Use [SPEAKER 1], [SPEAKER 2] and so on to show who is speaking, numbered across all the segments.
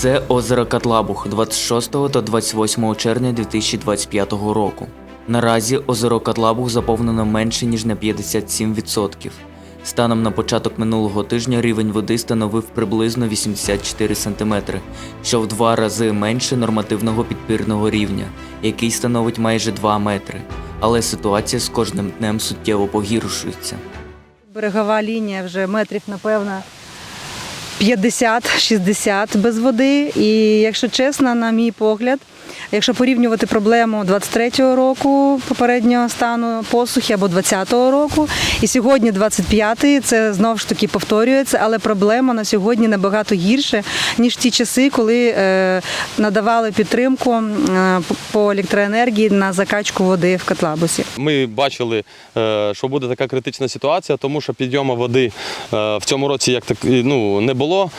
[SPEAKER 1] Це озеро Катлабух 26 та 28 червня 2025 року. Наразі озеро Катлабух заповнено менше ніж на 57%. Станом на початок минулого тижня рівень води становив приблизно 84 см, що в два рази менше нормативного підпірного рівня, який становить майже 2 метри. Але ситуація з кожним днем суттєво погіршується.
[SPEAKER 2] Берегова лінія вже метрів, напевно, 50-60 без води. І якщо чесно, на мій погляд, якщо порівнювати проблему 23-го року попереднього стану посухи або 20-го року, і сьогодні 25-й, це знову ж таки повторюється, але проблема на сьогодні набагато гірше, ніж ті часи, коли е, надавали підтримку е, по електроенергії на закачку води в Котлабусі.
[SPEAKER 3] Ми бачили, е, що буде така критична ситуація, тому що підйому води в цьому році як так ну не було е,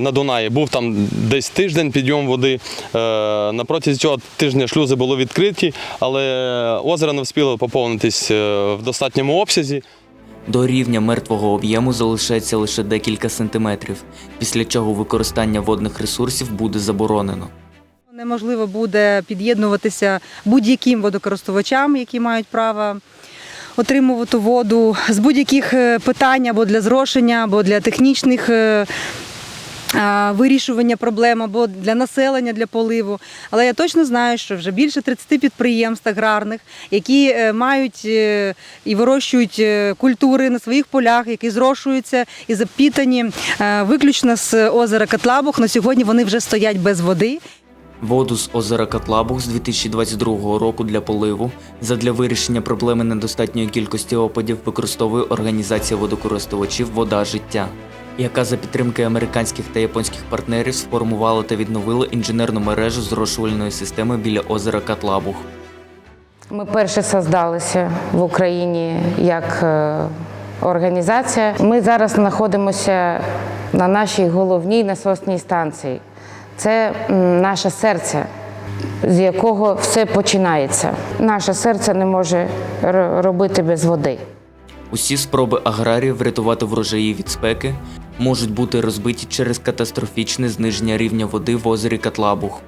[SPEAKER 3] на Дунаї. Був там десь тиждень підйом води. Е, На протязі цього тижня шлюзи були відкриті, але озеро не встигло поповнитись е, в достатньому обсязі.
[SPEAKER 1] До рівня мертвого об'єму залишається лише декілька сантиметрів, після чого використання водних ресурсів буде заборонено.
[SPEAKER 2] Неможливо буде під'єднуватися будь-яким водокористувачам, які мають право отримувати воду з будь-яких е, питань або для зрошення, або для технічних. е, Вирішування проблем або для населення, для поливу. Але я точно знаю, що вже більше 30 підприємств аграрних, які е, мають і вирощують культури на своїх полях, які зрошуються і запітані виключно з озера Катлабух. На сьогодні вони вже стоять без води.
[SPEAKER 1] Воду з озера Катлабух з 2022 року для поливу задля вирішення проблеми недостатньої кількості опадів використовує організація водокористувачів Вода життя, яка за підтримки американських та японських партнерів сформувала та відновила інженерну мережу зрошувальної системи біля озера Катлабух.
[SPEAKER 4] Ми перші создалися в Україні як е, організація. Ми зараз знаходимося на нашій головній насосній станції. Це наше серце, з якого все починається. Наше серце не може робити без води.
[SPEAKER 1] Усі спроби аграріїв врятувати врожаї від спеки можуть бути розбиті через катастрофічне зниження рівня води в озері Катлабух.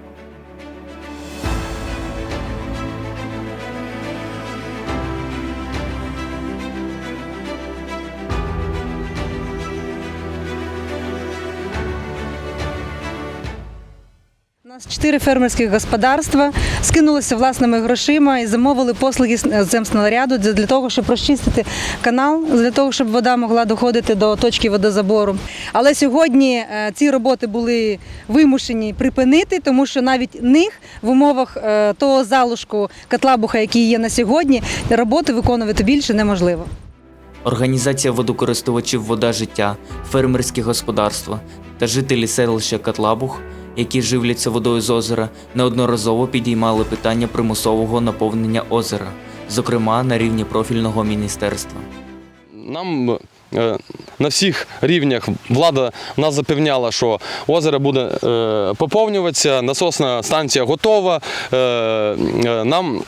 [SPEAKER 2] Нас чотири фермерських господарства скинулися власними грошима і замовили послуги земснаряду для того, щоб розчистити канал, для того, щоб вода могла доходити до точки водозабору. Але сьогодні е, ці роботи були вимушені припинити, тому що навіть них в умовах е, того залишку Катлабуха, який є на сьогодні, роботи виконувати більше неможливо.
[SPEAKER 1] Організація водокористувачів Вода життя, фермерські господарства та жителі селища Катлабух, які живляться водою з озера, неодноразово підіймали питання примусового наповнення озера, зокрема на рівні профільного міністерства.
[SPEAKER 3] Нам е, на всіх рівнях влада нас запевняла, що озеро буде е, поповнюватися, насосна станція готова. Е, Нам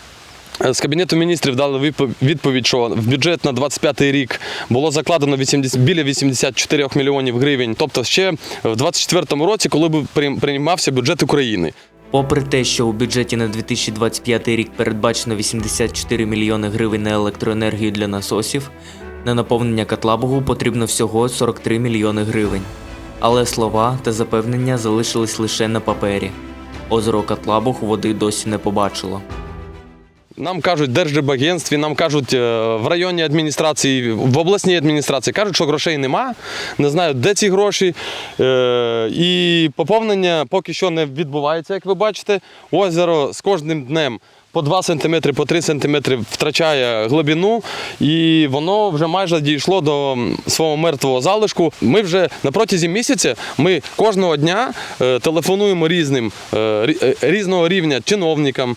[SPEAKER 3] з Кабінету міністрів дали відповідь, що в бюджет на 25 рік було закладено 80, біля 84 мільйонів гривень. Тобто ще в 24 році, коли прийм- приймався бюджет України.
[SPEAKER 1] Попри те, що у бюджеті на 2025 рік передбачено 84 мільйони гривень на електроенергію для насосів, на наповнення Катлабугу потрібно всього 43 мільйони гривень. Але слова та запевнення залишились лише на папері. Озеро Катлабух води досі не побачило.
[SPEAKER 3] Нам кажуть в Держдебагентстві, нам кажуть е, в районній адміністрації, в обласній адміністрації кажуть, що грошей нема, не знають, де ці гроші. Е, І поповнення поки що не відбувається, як ви бачите. Озеро з кожним днем по 2 см, по 3 см втрачає глибину, і воно вже майже дійшло до свого мертвого залишку. Ми вже на протязі місяця ми кожного дня е, телефонуємо різним е, е, різного рівня чиновникам,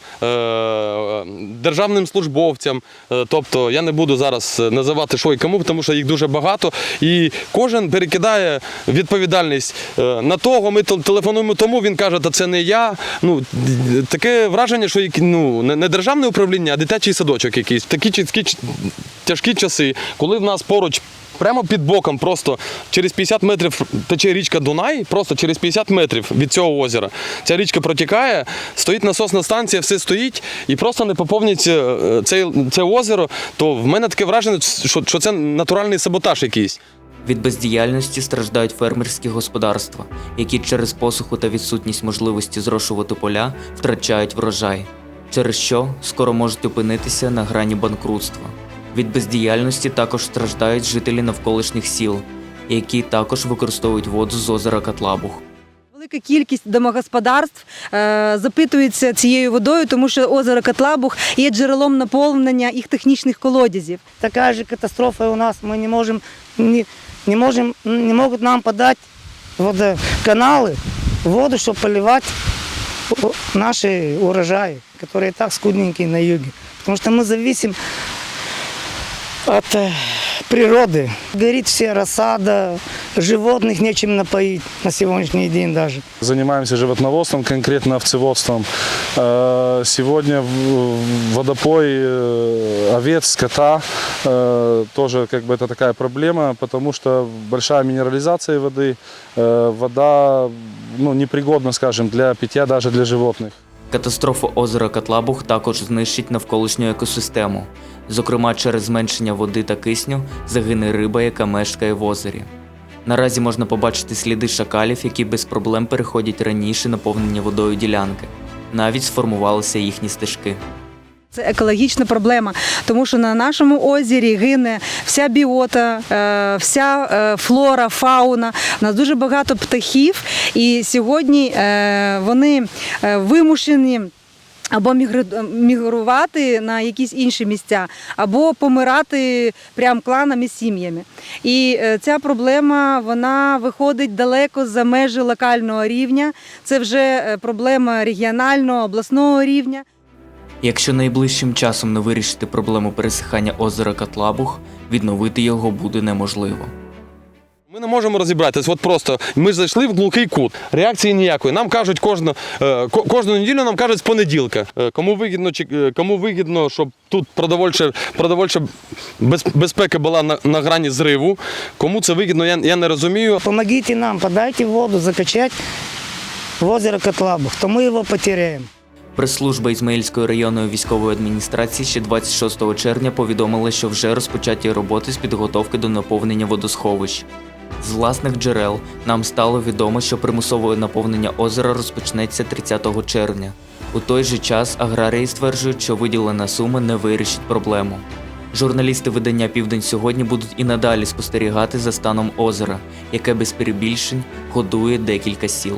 [SPEAKER 3] державним службовцям. Тобто я не буду зараз називати що і кому, тому що їх дуже багато. І кожен перекидає відповідальність на того. Ми телефонуємо тому. Він каже, та це не я. Ну таке враження, що ну не, не державне управління, а дитячий садочок якийсь. Такі чіткі тяжкі часи, коли в нас поруч Прямо під боком, просто через 50 метрів тече річка Дунай, просто через 50 метрів від цього озера. Ця річка протікає, стоїть насосна станція, все стоїть і просто не поповнюється е, це, це озеро. То в мене таке враження, що, що це натуральний саботаж якийсь.
[SPEAKER 1] Від бездіяльності страждають фермерські господарства, які через посуху та відсутність можливості зрошувати поля втрачають врожай, через що скоро можуть опинитися на грані банкрутства. Від бездіяльності також страждають жителі навколишніх сіл, які також використовують воду з озера Катлабух.
[SPEAKER 2] Велика кількість домогосподарств е, запитується цією водою, тому що озеро Котлабух є джерелом наповнення їх технічних колодязів.
[SPEAKER 5] такая же катастрофа и у нас. Мы не можем, не, не можем, не могут нам подать водоканалы воду, чтобы поливать о- наши урожаи, которые и так скудненькие на юге. Потому что мы зависим от э, природы. Горит вся рассада, животных нечем напоить на сегодняшний день даже.
[SPEAKER 6] Занимаемся животноводством, конкретно овцеводством. Э, Сегодня в- водопой э, овец, скота э, тоже как бы это такая проблема, потому что большая минерализация воды, э, вода ну, непригодна, скажем, для питья даже для животных.
[SPEAKER 1] Катастрофа озера Катлабух також знищить навколишню екосистему. Зокрема, через зменшення води та кисню загине риба, яка мешкає в озері. Наразі можна побачити сліди шакалів, які без проблем переходять раніше наповнення водою ділянки. Навіть сформувалися їхні стежки.
[SPEAKER 2] Це екологічна проблема, тому що на нашому озері гине вся біота, е, вся е, флора, фауна. У нас дуже багато птахів, і сьогодні е, вони вимушені. Або мігрувати на якісь інші місця, або помирати прям кланами сім'ями. І ця проблема вона виходить далеко за межі локального рівня. Це вже проблема регіонального, обласного рівня.
[SPEAKER 1] Якщо найближчим часом не вирішити проблему пересихання озера Катлабух, відновити його буде неможливо.
[SPEAKER 3] Ми не можемо розібратися. От просто ми зайшли в глухий кут. Реакції ніякої. Нам кажуть кожну, е, кожну неділю нам кажуть з понеділка. Е, Кому вигідно, чи- е, кому вигідно, щоб тут продовольча, продовольча безпека була на, на грані зриву. Кому це вигідно, я, я не розумію.
[SPEAKER 5] Помогите нам, подайте воду закачать в озеро Котлабух, то мы его потеряем.
[SPEAKER 1] Прес-служба Ізмаїльської районної військової адміністрації ще 26 червня повідомила, що вже розпочаті роботи з підготовки до наповнення водосховищ. З власних джерел нам стало відомо, що примусове наповнення озера розпочнеться 30 червня. У той же час аграрії стверджують, що виділена сума не вирішить проблему. Журналісти видання Південь сьогодні будуть і надалі спостерігати за станом озера, яке без перебільшень годує декілька сіл.